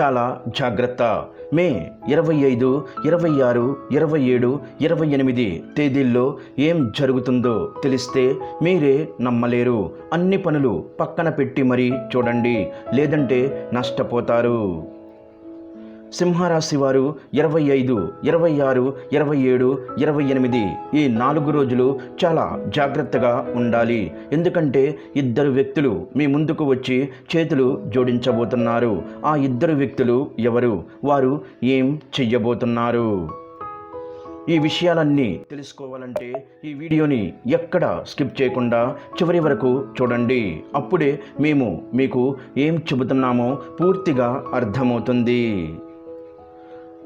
చాలా జాగ్రత్త. మే ఇరవై ఐదు ఇరవై ఆరు ఇరవై ఏడు ఇరవై ఎనిమిది తేదీల్లో ఏం జరుగుతుందో తెలిస్తే మీరే నమ్మలేరు. అన్ని పనులు పక్కన పెట్టి మరీ చూడండి లేదంటే నష్టపోతారు. సింహరాశి వారు ఇరవై ఐదు ఇరవై ఆరు ఇరవై ఏడు ఇరవై ఎనిమిది ఈ నాలుగు రోజులు చాలా జాగ్రత్తగా ఉండాలి. ఎందుకంటే ఇద్దరు వ్యక్తులు మీ ముందుకు వచ్చి చేతులు జోడించబోతున్నారు. ఆ ఇద్దరు వ్యక్తులు ఎవరు? వారు ఏం చెయ్యబోతున్నారు? ఈ విషయాలన్నీ తెలుసుకోవాలంటే ఈ వీడియోని ఎక్కడ స్కిప్ చేయకుండా చివరి వరకు చూడండి. అప్పుడే మేము మీకు ఏం చెబుతున్నామో పూర్తిగా అర్థమవుతుంది.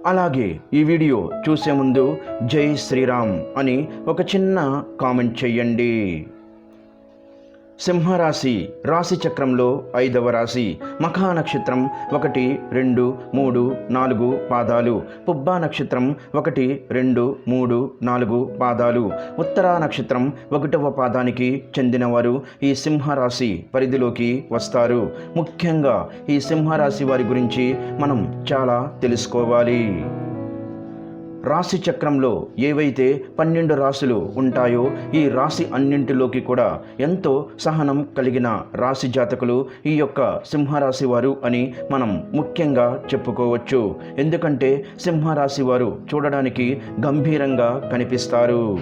అలాగే ఈ వీడియో చూసే ముందు జై శ్రీరామ్ అని ఒక చిన్న కామెంట్ చెయ్యండి. సింహరాశి రాశి చక్రంలో ఐదవ రాశి మఖా నక్షత్రం ఒకటి రెండు మూడు నాలుగు పాదాలు. పుబ్బా నక్షత్రం ఒకటి రెండు మూడు నాలుగు పాదాలు. ఉత్తరా నక్షత్రం ఒకటవ పాదానికి చెందినవారు ఈ సింహరాశి పరిధిలోకి వస్తారు. ముఖ్యంగా ఈ సింహరాశి వారి గురించి మనం చాలా తెలుసుకోవాలి. రాశి చక్రంలో ఏవైతే పన్నెండు రాశులు ఉంటాయో ఈ రాశి అన్నింటిలోకి కూడా ఎంతో సహనం కలిగిన రాశి జాతకులు ఈ యొక్క సింహరాశి వారు అని మనం ముఖ్యంగా చెప్పుకోవచ్చు. ఎందుకంటే సింహరాశి వారు చూడడానికి గంభీరంగా కనిపిస్తారు.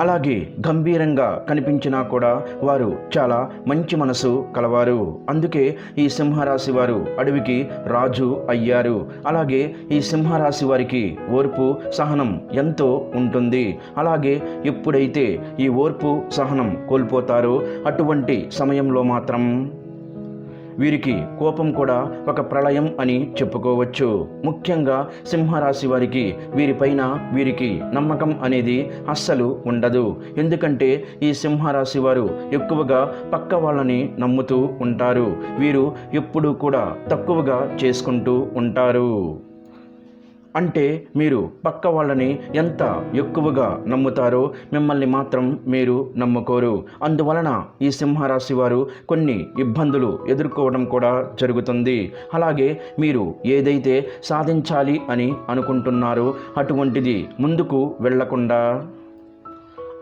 అలాగే గంభీరంగా కనిపించినా కూడా వారు చాలా మంచి మనసు కలవారు. అందుకే ఈ సింహరాశి వారు అడవికి రాజు అయ్యారు. అలాగే ఈ సింహరాశి వారికి ఓర్పు సహనం ఎంతో ఉంటుంది. అలాగే ఎప్పుడైతే ఈ ఓర్పు సహనం కోల్పోతారో అటువంటి సమయంలో మాత్రం వీరికి కోపం కూడా ఒక ప్రళయం అని చెప్పుకోవచ్చు. ముఖ్యంగా సింహరాశి వారికి వీరిపైన వీరికి నమ్మకం అనేది అస్సలు ఉండదు. ఎందుకంటే ఈ సింహరాశి వారు ఎక్కువగా పక్క వాళ్ళని నమ్ముతూ ఉంటారు. వీరు ఎప్పుడూ కూడా తక్కువగా చేసుకుంటూ ఉంటారు. అంటే మీరు పక్క వాళ్ళని ఎంత ఎక్కువగా నమ్ముతారో మిమ్మల్ని మాత్రం మీరు నమ్ముకోరు. అందువలన ఈ సింహరాశి వారు కొన్ని ఇబ్బందులు ఎదుర్కోవడం కూడా జరుగుతుంది. అలాగే మీరు ఏదైతే సాధించాలి అని అనుకుంటున్నారో అటువంటిది ముందుకు వెళ్ళకుండా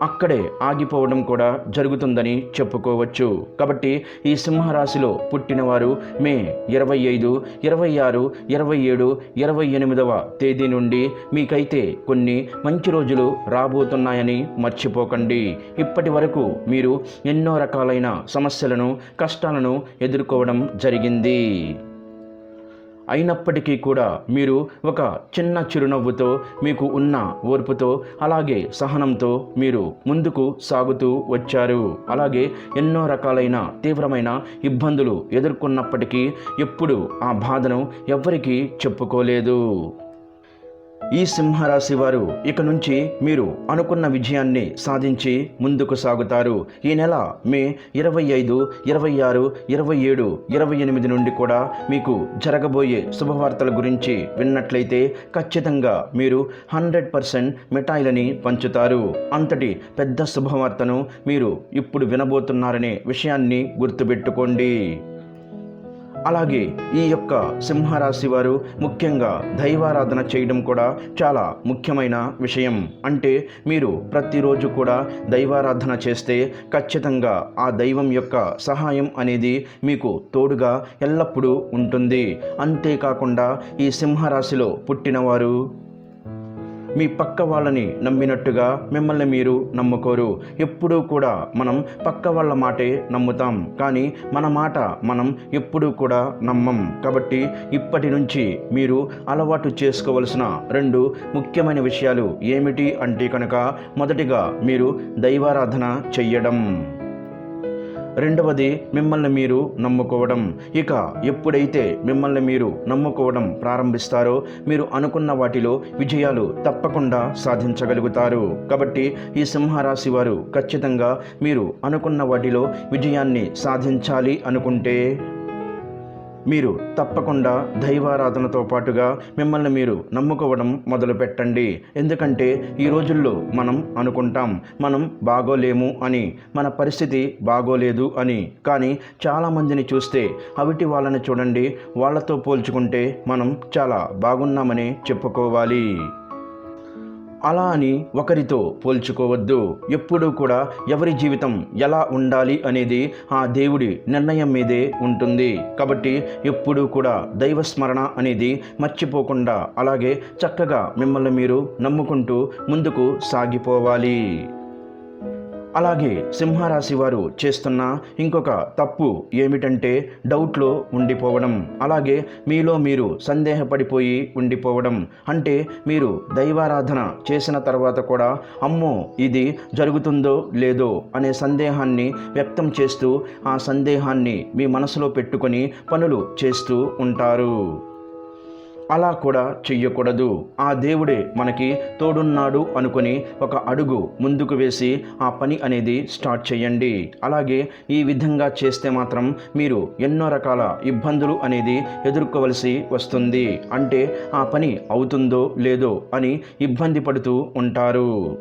అక్కడే ఆగిపోవడం కూడా జరుగుతుందని చెప్పుకోవచ్చు. కాబట్టి ఈ సింహరాశిలో పుట్టినవారు మే ఇరవై ఐదు ఇరవై ఆరు ఇరవై ఏడు ఇరవై ఎనిమిదవ తేదీ నుండి మీకైతే కొన్ని మంచి రోజులు రాబోతున్నాయని మర్చిపోకండి. ఇప్పటి వరకు మీరు ఎన్నో రకాలైన సమస్యలను కష్టాలను ఎదుర్కోవడం జరిగింది. అయినప్పటికీ కూడా మీరు ఒక చిన్న చిరునవ్వుతో మీకు ఉన్న ఓర్పుతో అలాగే సహనంతో మీరు ముందుకు సాగుతూ వచ్చారు. అలాగే ఎన్నో రకాలైన తీవ్రమైన ఇబ్బందులు ఎదుర్కొన్నప్పటికీ ఎప్పుడు ఆ బాధను ఎవ్వరికీ చెప్పుకోలేదు. ఈ సింహరాశి వారు ఇక నుంచి మీరు అనుకున్న విజయాన్ని సాధించి ముందుకు సాగుతారు. ఈ నెల మే ఇరవై ఐదు ఇరవై ఆరు ఇరవై ఏడు ఇరవై ఎనిమిది నుండి కూడా మీకు జరగబోయే శుభవార్తల గురించి విన్నట్లయితే ఖచ్చితంగా మీరు హండ్రెడ్ పర్సెంట్ మిఠాయిలని పంచుతారు. అంతటి పెద్ద శుభవార్తను మీరు ఇప్పుడు వినబోతున్నారనే విషయాన్ని గుర్తుపెట్టుకోండి. అలాగే ఈ యొక్క సింహరాశి వారు ముఖ్యంగా దైవారాధన చేయడం కూడా చాలా ముఖ్యమైన విషయం. అంటే మీరు ప్రతిరోజు కూడా దైవారాధన చేస్తే ఖచ్చితంగా ఆ దైవం యొక్క సహాయం అనేది మీకు తోడుగా ఎల్లప్పుడూ ఉంటుంది. అంతేకాకుండా ఈ సింహరాశిలో పుట్టినవారు మీ పక్క వాళ్ళని నమ్మినట్టుగా మిమ్మల్ని మీరు నమ్ముకోరు. ఎప్పుడూ కూడా మనం పక్క వాళ్ళ మాటే నమ్ముతాం. కానీ మన మాట మనం ఎప్పుడూ కూడా నమ్మం. కాబట్టి ఇప్పటి నుంచి మీరు అలవాటు చేసుకోవలసిన రెండు ముఖ్యమైన విషయాలు ఏమిటి అంటే కనుక మొదటిగా మీరు దైవారాధన చెయ్యడం. రెండవది మిమ్మల్ని మీరు నమ్ముకోవడం. ఇక ఎప్పుడైతే మిమ్మల్ని మీరు నమ్ముకోవడం ప్రారంభిస్తారో మీరు అనుకున్న వాటిలో విజయాలు తప్పకుండా సాధించగలుగుతారు. కాబట్టి ఈ సింహరాశి వారు ఖచ్చితంగా మీరు అనుకున్న వాటిలో విజయాన్ని సాధించాలి అనుకుంటే మీరు తప్పకుండా దైవారాధనతో పాటుగా మిమ్మల్ని మీరు నమ్ముకోవడం మొదలు పెట్టండి ఎందుకంటే ఈ రోజుల్లో మనం అనుకుంటాం మనం బాగోలేము అని మన పరిస్థితి బాగోలేదు అని. కానీ చాలామందిని చూస్తే అవిటి వాళ్ళని చూడండి వాళ్ళతో పోల్చుకుంటే మనం చాలా బాగున్నామని చెప్పుకోవాలి. అలా అని ఒకరితో పోల్చుకోవద్దు. ఎప్పుడూ కూడా ఎవరి జీవితం ఎలా ఉండాలి అనేది ఆ దేవుడి నిర్ణయం మీదే ఉంటుంది. కాబట్టి ఎప్పుడూ కూడా దైవస్మరణ అనేది మర్చిపోకుండా అలాగే చక్కగా మిమ్మల్ని మీరు నమ్ముకుంటూ ముందుకు సాగిపోవాలి. అలాగే సింహరాశి వారు చేస్తున్న ఇంకొక తప్పు ఏమిటంటే డౌట్లో ఉండిపోవడం. అలాగే మీలో మీరు సందేహపడిపోయి ఉండిపోవడం. అంటే మీరు దైవారాధన చేసిన తర్వాత కూడా అమ్మో ఇది జరుగుతుందో లేదో అనే సందేహాన్ని వ్యక్తం చేస్తూ ఆ సందేహాన్ని మీ మనసులో పెట్టుకొని పనులు చేస్తూ ఉంటారు. అలా కూడా చెయ్యకూడదు. ఆ దేవుడే మనకి తోడున్నాడు అనుకొని ఒక అడుగు ముందుకు వేసి ఆ పని అనేది స్టార్ట్ చేయండి అలాగే ఈ విధంగా చేస్తే మాత్రం మీరు ఎన్నో రకాల ఇబ్బందులు అనేది ఎదుర్కోవలసి వస్తుంది. అంటే ఆ పని అవుతుందో లేదో అని ఇబ్బంది పడుతూ ఉంటారు.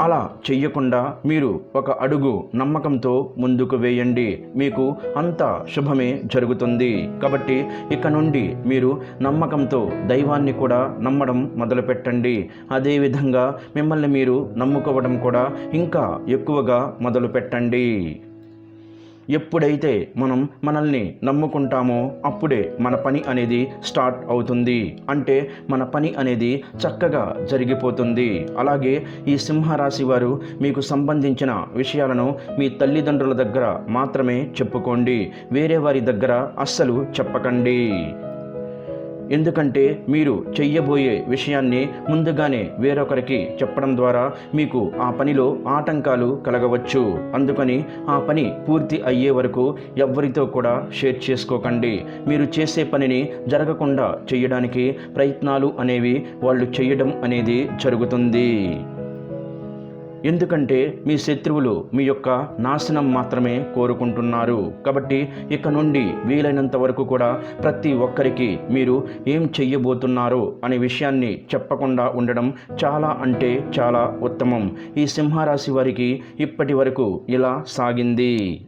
అలా చెయ్యకుండా మీరు ఒక అడుగు నమ్మకంతో ముందుకు వేయండి. మీకు అంత శుభమే జరుగుతుంది. కాబట్టి ఇక నుండి మీరు నమ్మకంతో దైవాన్ని కూడా నమ్మడం మొదలుపెట్టండి. అదేవిధంగా మిమ్మల్ని మీరు నమ్ముకోవడం కూడా ఇంకా ఎక్కువగా మొదలుపెట్టండి. ఎప్పుడైతే మనం మనల్ని నమ్ముకుంటామో అప్పుడే మన పని అనేది స్టార్ట్ అవుతుంది. అంటే మన పని అనేది చక్కగా జరిగిపోతుంది. అలాగే ఈ సింహరాశి వారు మీకు సంబంధించిన విషయాలను మీ తల్లిదండ్రుల దగ్గర మాత్రమే చెప్పుకోండి. వేరే వారి దగ్గర అస్సలు చెప్పకండి. ఎందుకంటే మీరు చెయ్యబోయే విషయాన్ని ముందుగానే వేరొకరికి చెప్పడం ద్వారా మీకు ఆ పనిలో ఆటంకాలు కలగవచ్చు. అందుకని ఆ పని పూర్తి అయ్యే వరకు ఎవ్వరితో కూడా షేర్ చేసుకోకండి. మీరు చేసే పనిని జరగకుండా చేయడానికి ప్రయత్నాలు అనేవి వాళ్ళు చేయడం అనేది జరుగుతుంది. ఎందుకంటే మీ శత్రువులు మీ యొక్క నాశనం మాత్రమే కోరుకుంటున్నారు. కాబట్టి ఇక నుండి వీలైనంత వరకు కూడా ప్రతి ఒక్కరికి మీరు ఏం చెయ్యబోతున్నారో అనే విషయాన్ని చెప్పకుండా ఉండడం చాలా అంటే చాలా ఉత్తమం. ఈ సింహరాశి వారికి ఇప్పటి వరకు ఇలా సాగింది.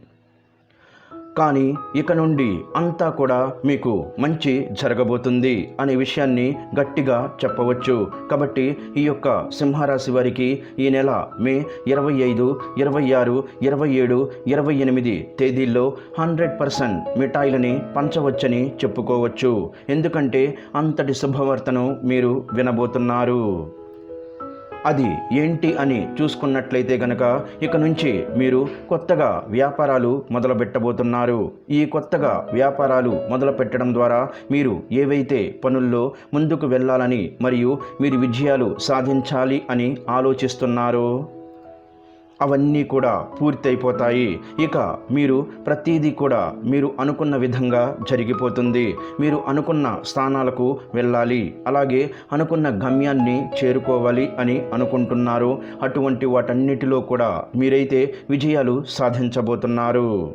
కానీ ఇక నుండి అంతా కూడా మీకు మంచి జరగబోతుంది అనే విషయాన్ని గట్టిగా చెప్పవచ్చు. కాబట్టి ఈ యొక్క సింహరాశి వారికి ఈ నెల మే ఇరవై ఐదు ఇరవై ఆరు ఇరవై ఏడు ఇరవై ఎనిమిది తేదీల్లో హండ్రెడ్ పర్సెంట్ మిఠాయిలని పంచవచ్చని చెప్పుకోవచ్చు. ఎందుకంటే అంతటి శుభవార్తను మీరు వినబోతున్నారు. అది ఏంటి అని చూసుకున్నట్లయితే గనక ఇక నుంచి మీరు కొత్తగా వ్యాపారాలు మొదలుపెట్టబోతున్నారు. ఈ కొత్తగా వ్యాపారాలు మొదలు పెట్టడం ద్వారా మీరు ఏవైతే పనుల్లో ముందుకు వెళ్ళాలని మరియు మీరు విజయాలు సాధించాలి అని ఆలోచిస్తున్నారో అవన్నీ కూడా పూర్తయిపోతాయి. ఇక మీరు ప్రతీదీ కూడా మీరు అనుకున్న విధంగా జరిగిపోతుంది. మీరు అనుకున్న స్థానాలకు వెళ్ళాలి. అలాగే అనుకున్న గమ్యాన్ని చేరుకోవాలి అని అనుకుంటున్నారు. అటువంటి వాటన్నిటిలో కూడా మీరైతే విజయాలు సాధించబోతున్నారు.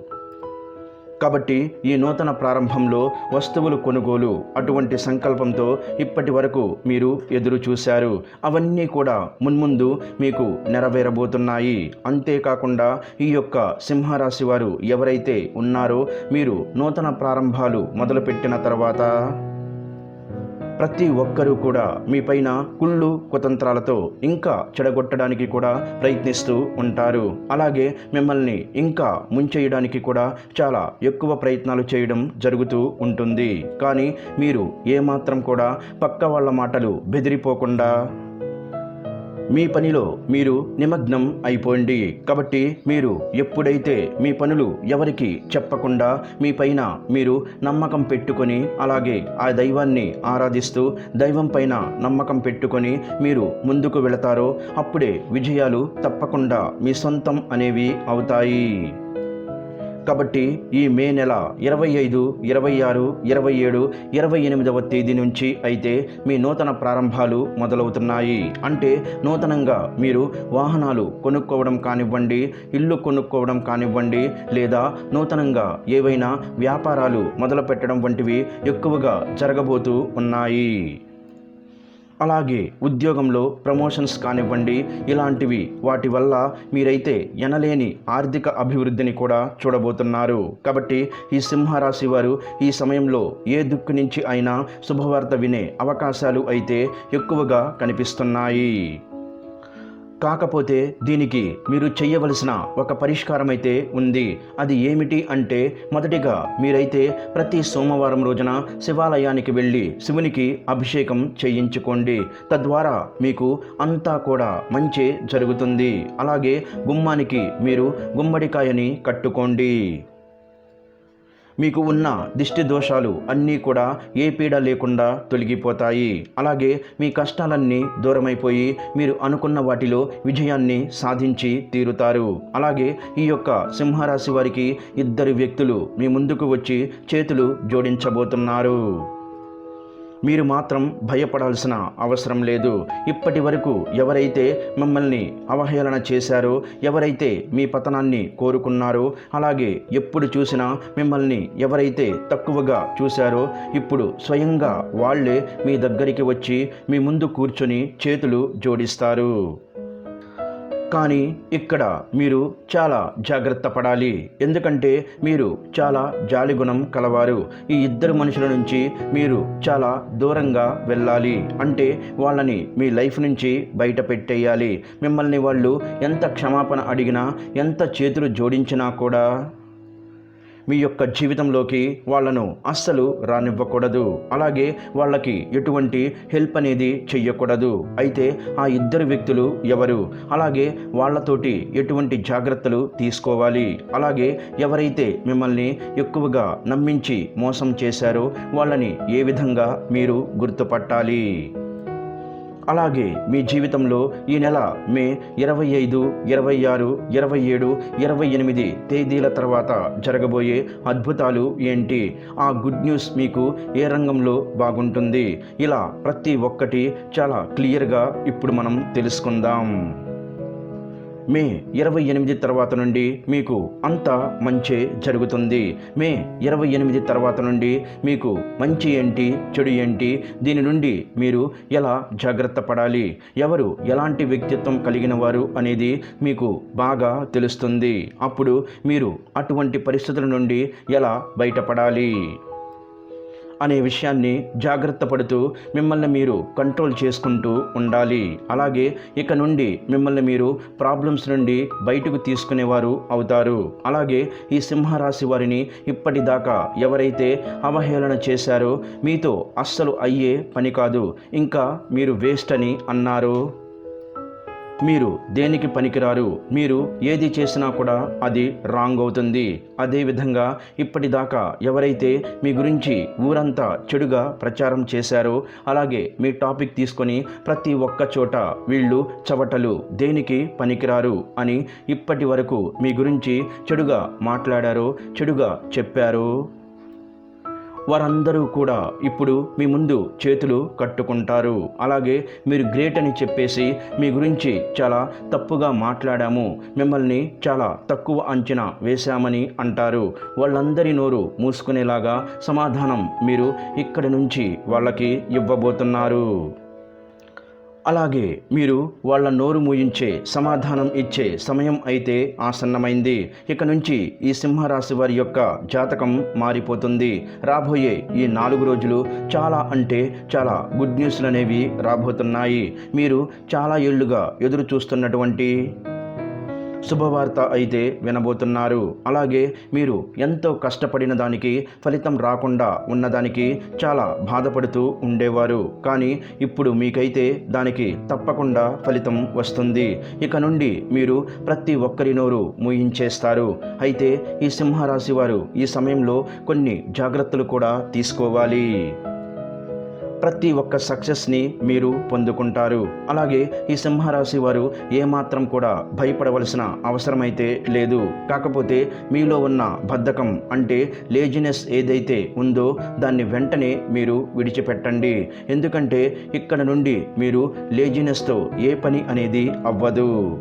కాబట్టి ఈ నూతన ప్రారంభంలో వస్తువులు కొనుగోలు అటువంటి సంకల్పంతో ఇప్పటి వరకు మీరు ఎదురు చూశారు. అవన్నీ కూడా మున్ముందు మీకు నెరవేరబోతున్నాయి. అంతేకాకుండా ఈ యొక్క సింహరాశి వారు ఎవరైతే ఉన్నారో మీరు నూతన ప్రారంభాలు మొదలుపెట్టిన తర్వాత ప్రతి ఒక్కరూ కూడా మీ పైన కుళ్ళు కుతంత్రాలతో ఇంకా చెడగొట్టడానికి కూడా ప్రయత్నిస్తూ ఉంటారు. అలాగే మిమ్మల్ని ఇంకా ముంచేయడానికి కూడా చాలా ఎక్కువ ప్రయత్నాలు చేయడం జరుగుతూ ఉంటుంది. కానీ మీరు ఏమాత్రం కూడా పక్క వాళ్ళ మాటలు బెదిరిపోకుండా మీ పనిలో మీరు నిమగ్నం అయిపోండి. కాబట్టి మీరు ఎప్పుడైతే మీ పనులు ఎవరికి చెప్పకుండా మీ పైన మీరు నమ్మకం పెట్టుకొని అలాగే ఆ దైవాన్ని ఆరాధిస్తూ దైవం పైన నమ్మకం పెట్టుకొని మీరు ముందుకు వెళతారో అప్పుడే విజయాలు తప్పకుండా మీ సొంతం అనేవి అవుతాయి. కాబట్టి ఈ మే నెల ఇరవై ఐదు ఇరవై ఆరు ఇరవై ఏడు ఇరవై ఎనిమిదవ తేదీ నుంచి అయితే మీ నూతన ప్రారంభాలు మొదలవుతున్నాయి. అంటే నూతనంగా మీరు వాహనాలు కొనుక్కోవడం కానివ్వండి ఇల్లు కొనుక్కోవడం కానివ్వండి లేదా నూతనంగా ఏవైనా వ్యాపారాలు మొదలుపెట్టడం వంటివి ఎక్కువగా జరగబోతూ ఉన్నాయి. అలాగే ఉద్యోగంలో ప్రమోషన్స్ కానివ్వండి ఇలాంటివి వాటి వల్ల మీరైతే ఎనలేని ఆర్థిక అభివృద్ధిని కూడా చూడబోతున్నారు. కాబట్టి ఈ సింహరాశి వారు ఈ సమయంలో ఏ దుక్కు నుంచి అయినా శుభవార్త వినే అవకాశాలు అయితే ఎక్కువగా కనిపిస్తున్నాయి. కాకపోతే దీనికి మీరు చేయవలసిన ఒక పరిష్కారం అయితే ఉంది. అది ఏమిటి అంటే మొదటిగా మీరైతే ప్రతి సోమవారం రోజున శివాలయానికి వెళ్ళి శివునికి అభిషేకం చేయించుకోండి. తద్వారా మీకు అంతా కూడా మంచి జరుగుతుంది. అలాగే గుమ్మానికి మీరు గుమ్మడికాయని కట్టుకోండి. మీకు ఉన్న దిష్టి దోషాలు అన్నీ కూడా ఏ పీడ లేకుండా తొలగిపోతాయి. అలాగే మీ కష్టాలన్నీ దూరమైపోయి మీరు అనుకున్న వాటిలో విజయాన్ని సాధించి తీరుతారు. అలాగే ఈ యొక్క సింహరాశి వారికి ఇద్దరు వ్యక్తులు మీ ముందుకు వచ్చి చేతులు జోడించబోతున్నారు. మీరు మాత్రం భయపడాల్సిన అవసరం లేదు. ఇప్పటి వరకు ఎవరైతే మిమ్మల్ని అవహేళన చేశారో ఎవరైతే మీ పతనాన్ని కోరుకున్నారో అలాగే ఎప్పుడు చూసినా మిమ్మల్ని ఎవరైతే తక్కువగా చూశారో ఇప్పుడు స్వయంగా వాళ్ళే మీ దగ్గరికి వచ్చి మీ ముందు కూర్చొని చేతులు జోడిస్తారు. కానీ ఇక్కడ మీరు చాలా జాగ్రత్త పడాలి. ఎందుకంటే మీరు చాలా జాలిగుణం కలవారు. ఈ ఇద్దరు మనుషుల నుంచి మీరు చాలా దూరంగా వెళ్ళాలి. అంటే వాళ్ళని మీ లైఫ్ నుంచి బయట పెట్టేయాలి. మిమ్మల్ని వాళ్ళు ఎంత క్షమాపణ అడిగినా ఎంత చేతులు జోడించినా కూడా మీ యొక్క జీవితంలోకి వాళ్ళను అస్సలు రానివ్వకూడదు. అలాగే వాళ్ళకి ఎటువంటి హెల్ప్ అనేది చెయ్యకూడదు. అయితే ఆ ఇద్దరు వ్యక్తులు ఎవరు? అలాగే వాళ్ళతోటి ఎటువంటి జాగ్రత్తలు తీసుకోవాలి? అలాగే ఎవరైతే మిమ్మల్ని ఎక్కువగా నమ్మించి మోసం చేశారో వాళ్ళని ఏ విధంగా మీరు గుర్తుపట్టాలి? అలాగే మీ జీవితంలో ఈ నెల మే ఇరవై ఐదు ఇరవై ఆరు ఇరవై ఏడు ఇరవై ఎనిమిది తేదీల తర్వాత జరగబోయే అద్భుతాలు ఏంటి? ఆ గుడ్ న్యూస్ మీకు ఏ రంగంలో బాగుంటుంది? ఇలా ప్రతి ఒక్కటి చాలా క్లియర్గా ఇప్పుడు మనం తెలుసుకుందాం. మే ఇరవై ఎనిమిది తర్వాత నుండి మీకు అంతా మంచే జరుగుతుంది. మే ఇరవై ఎనిమిది తర్వాత నుండి మీకు మంచి ఏంటి చెడు ఏంటి దీని నుండి మీరు ఎలా జాగ్రత్త పడాలి ఎవరు ఎలాంటి వ్యక్తిత్వం కలిగిన వారు అనేది మీకు బాగా తెలుస్తుంది. అప్పుడు మీరు అటువంటి పరిస్థితుల నుండి ఎలా బయటపడాలి? అనే విషయాన్ని జాగ్రత్త పడుతూ మిమ్మల్ని మీరు కంట్రోల్ చేసుకుంటూ ఉండాలి. అలాగే ఇక నుండి మిమ్మల్ని మీరు ప్రాబ్లమ్స్ నుండి బయటకు తీసుకునేవారు అవుతారు. అలాగే ఈ సింహరాశి వారిని ఇప్పటిదాకా ఎవరైతే అవహేళన చేశారో మీతో అస్సలు అయ్యే పని కాదు. ఇంకా మీరు వేస్ట్ అని అన్నారు. మీరు దేనికి పనికిరారు? మీరు ఏది చేసినా కూడా అది రాంగ్ అవుతుంది. అదేవిధంగా ఇప్పటిదాకా ఎవరైతే మీ గురించి ఊరంతా చెడుగా ప్రచారం చేశారో అలాగే మీ టాపిక్ తీసుకొని ప్రతి ఒక్క చోట వీళ్ళు చవటలు దేనికి పనికిరారు అని ఇప్పటి వరకు మీ గురించి చెడుగా మాట్లాడారో చెడుగా చెప్పారు? వారందరూ కూడా ఇప్పుడు మీ ముందు చేతులు కట్టుకుంటారు. అలాగే మీరు గ్రేట్ అని చెప్పేసి మీ గురించి చాలా తప్పుగా మాట్లాడాము. మిమ్మల్ని చాలా తక్కువ అంచనా వేశామని అంటారు. వాళ్ళందరి నోరు మూసుకునేలాగా సమాధానం మీరు ఇక్కడి నుంచి వాళ్ళకి ఇవ్వబోతున్నారు. అలాగే మీరు వాళ్ళ నోరు మూయించే సమాధానం ఇచ్చే సమయం అయితే ఆసన్నమైంది. ఇక నుంచి ఈ సింహరాశి వారి యొక్క జాతకం మారిపోతుంది. రాబోయే ఈ నాలుగు రోజులు చాలా అంటే చాలా గుడ్ న్యూస్లు అనేవి రాబోతున్నాయి. మీరు చాలా ఏళ్ళుగా ఎదురు చూస్తున్నటువంటి శుభవార్త అయితే వినబోతున్నారు. అలాగే మీరు ఎంతో కష్టపడిన దానికి ఫలితం రాకుండా ఉన్నదానికి చాలా బాధపడుతూ ఉండేవారు. కానీ ఇప్పుడు మీకైతే దానికి తప్పకుండా ఫలితం వస్తుంది. ఇక నుండి మీరు ప్రతి ఒక్కరి నోరు మూయించేస్తారు. అయితే ఈ సింహరాశి వారు ఈ సమయంలో కొన్ని జాగ్రత్తలు కూడా తీసుకోవాలి. ప్రతి ఒక్క సక్సెస్ని మీరు పొందుకుంటారు. అలాగే ఈ సింహరాశి వారు ఏమాత్రం కూడా భయపడవలసిన అవసరమైతే లేదు. కాకపోతే మీలో ఉన్న బద్ధకం అంటే లేజినెస్ ఏదైతే ఉందో దాన్ని వెంటనే మీరు విడిచిపెట్టండి. ఎందుకంటే ఇక్కడ నుండి మీరు లేజినెస్తో ఏ పని అనేది అవ్వదు.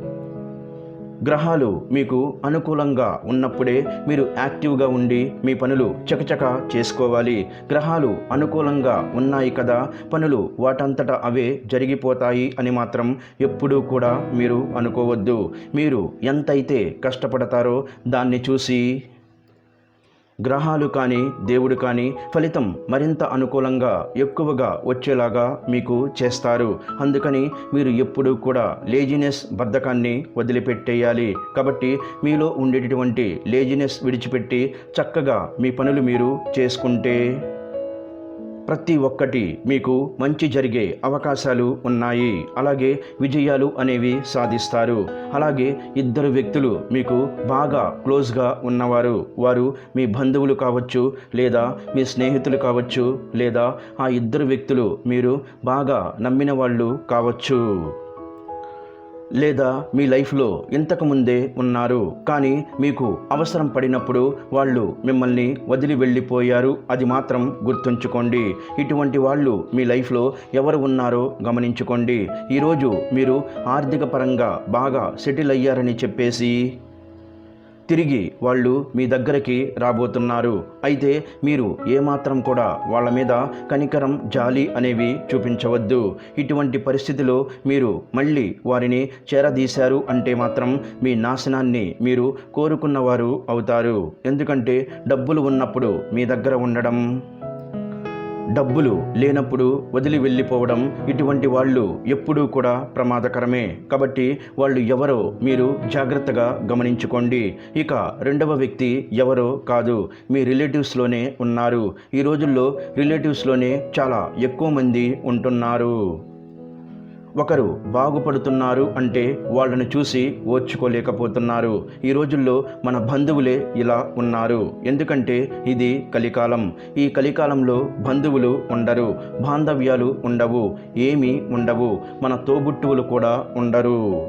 గ్రహాలు మీకు అనుకూలంగా ఉన్నప్పుడే మీరు యాక్టివ్గా ఉండి మీ పనులు చకచక చేసుకోవాలి. గ్రహాలు అనుకూలంగా ఉన్నాయి కదా పనులు వాటంతట అవే జరిగిపోతాయి అని మాత్రం ఎప్పుడూ కూడా మీరు అనుకోవద్దు. మీరు ఎంతైతే కష్టపడతారో దాన్ని చూసి గ్రహాలు కానీ దేవుడు కానీ ఫలితం మరింత అనుకూలంగా ఎక్కువగా వచ్చేలాగా మీకు చేస్తారు. అందుకని మీరు ఎప్పుడూ కూడా లేజినెస్ బద్ధకాన్ని వదిలిపెట్టేయాలి. కాబట్టి మీలో ఉండేటటువంటి లేజినెస్ విడిచిపెట్టి చక్కగా మీ పనులు మీరు చేసుకుంటే ప్రతి ఒక్కటి మీకు మంచి జరిగే అవకాశాలు ఉన్నాయి. అలాగే విజయాలు అనేవి సాధిస్తారు. అలాగే ఇద్దరు వ్యక్తులు మీకు బాగా క్లోజ్గా ఉన్నవారు. వారు మీ బంధువులు కావచ్చు లేదా మీ స్నేహితులు కావచ్చు లేదా ఆ ఇద్దరు వ్యక్తులు మీరు బాగా నమ్మిన వాళ్ళు కావచ్చు. లేదా మీ లైఫ్లో ఇంతకుముందే ఉన్నారు కానీ మీకు అవసరం పడినప్పుడు వాళ్ళు మిమ్మల్ని వదిలి వెళ్ళిపోయారు అది మాత్రం గుర్తుంచుకోండి. ఇటువంటి వాళ్ళు మీ లైఫ్లో ఎవరు ఉన్నారో గమనించుకోండి. ఈరోజు మీరు ఆర్థిక పరంగా బాగా సెటిల్ అయ్యారని చెప్పేసి తిరిగి వాళ్ళు మీ దగ్గరికి రాబోతున్నారు. అయితే మీరు ఏమాత్రం కూడా వాళ్ళ మీద కనికరం జాలి అనేవి చూపించవద్దు. ఇటువంటి పరిస్థితిలో మీరు మళ్ళీ వారిని చేరదీశారు అంటే మాత్రం మీ నాశనాన్ని మీరు కోరుకున్నవారు అవుతారు. ఎందుకంటే డబ్బులు ఉన్నప్పుడు మీ దగ్గర ఉండడం డబ్బులు లేనప్పుడు వదిలి వెళ్ళిపోవడం ఇటువంటి వాళ్ళు ఎప్పుడూ కూడా ప్రమాదకరమే. కాబట్టి వాళ్ళు ఎవరో మీరు జాగ్రత్తగా గమనించుకోండి. ఇక రెండవ వ్యక్తి ఎవరో కాదు. మీ రిలేటివ్స్లోనే ఉన్నారు. ఈ రోజుల్లో రిలేటివ్స్లోనే చాలా ఎక్కువ మంది ఉంటున్నారు. ఒకరు బాగుపడుతున్నారు అంటే వాళ్ళను చూసి ఓర్చుకోలేకపోతున్నారు. ఈ రోజుల్లో మన బంధువులే ఇలా ఉన్నారు. ఎందుకంటే ఇది కలికాలం. ఈ కలికాలంలో బంధువులు ఉండరు. బాంధవ్యాలు ఉండవు. ఏమీ ఉండవు. మన తోబుట్టువులు కూడా ఉండరు.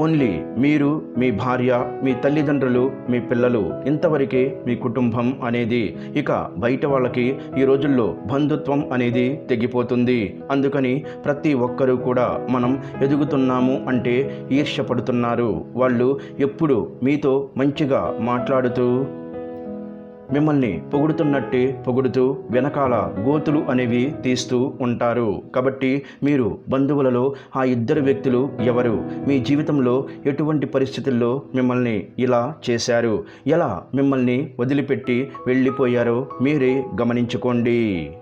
ఓన్లీ మీరు మీ భార్య మీ తల్లిదండ్రులు మీ పిల్లలు ఇంతవరకే మీ కుటుంబం అనేది ఇక బయట వాళ్ళకి ఈ రోజుల్లో బంధుత్వం అనేది తెగిపోతుంది. అందుకని ప్రతి ఒక్కరూ కూడా మనం ఎదుగుతున్నాము అంటే ఈర్ష్యపడుతున్నారు. వాళ్ళు ఎప్పుడు మీతో మంచిగా మాట్లాడుతూ మిమ్మల్ని పొగుడుతున్నట్టే పొగుడుతూ వెనకాల గోతులు అనేవి తీస్తూ ఉంటారు. కాబట్టి మీరు బంధువులలో ఆ ఇద్దరు వ్యక్తులు ఎవరు? మీ జీవితంలో ఎటువంటి పరిస్థితుల్లో మిమ్మల్ని ఇలా చేశారు? ఎలా మిమ్మల్ని వదిలిపెట్టి వెళ్ళిపోయారో మీరే గమనించుకోండి.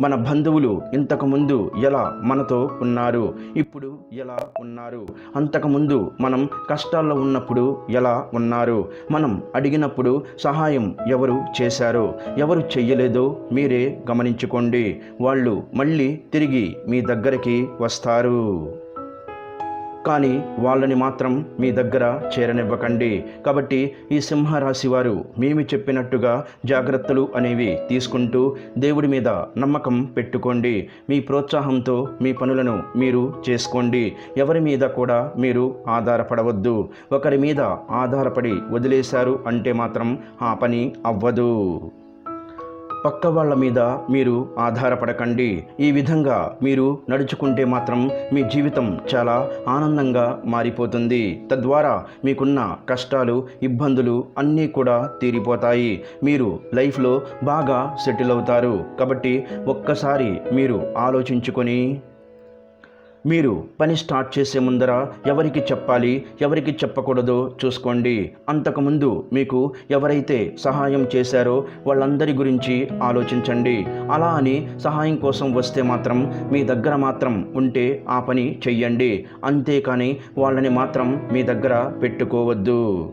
మన బంధువులు ఇంతకుముందు ఎలా మనతో ఉన్నారు ఇప్పుడు ఎలా ఉన్నారు? అంతకుముందు మనం కష్టాల్లో ఉన్నప్పుడు ఎలా ఉన్నారు? మనం అడిగినప్పుడు సహాయం ఎవరు చేశారో ఎవరు చెయ్యలేదో మీరే గమనించుకోండి. వాళ్ళు మళ్ళీ తిరిగి మీ దగ్గరికి వస్తారు. కానీ వాళ్ళని మాత్రం మీ దగ్గర చేరనివ్వకండి. కాబట్టి ఈ సింహరాశి వారు మేము చెప్పినట్టుగా జాగ్రత్తలు అనేవి తీసుకుంటూ దేవుడి మీద నమ్మకం పెట్టుకోండి. మీ ప్రోత్సాహంతో మీ పనులను మీరు చేసుకోండి. ఎవరి మీద కూడా మీరు ఆధారపడవద్దు. ఒకరి మీద ఆధారపడి వదిలేశారు అంటే మాత్రం ఆ పని అవ్వదు. పక్క వాళ్ళ మీద మీరు ఆధారపడకండి. ఈ విధంగా మీరు నడుచుకుంటే మాత్రం మీ జీవితం చాలా ఆనందంగా మారిపోతుంది. తద్వారా మీకున్న కష్టాలు ఇబ్బందులు అన్నీ కూడా తీరిపోతాయి. మీరు లైఫ్లో బాగా సెటిల్ అవుతారు. కాబట్టి ఒక్కసారి మీరు ఆలోచించుకొని మీరు పని స్టార్ట్ చేసే ముందర ఎవరికి చెప్పాలి ఎవరికి చెప్పకూడదో చూసుకోండి. అంతకుముందు మీకు ఎవరైతే సహాయం చేశారో వాళ్ళందరి గురించి ఆలోచించండి. అలా అని సహాయం కోసం వస్తే మాత్రం మీ దగ్గర మాత్రం ఉంటే ఆ పని చెయ్యండి. అంతేకాని వాళ్ళని మాత్రం మీ దగ్గర పెట్టుకోవద్దు.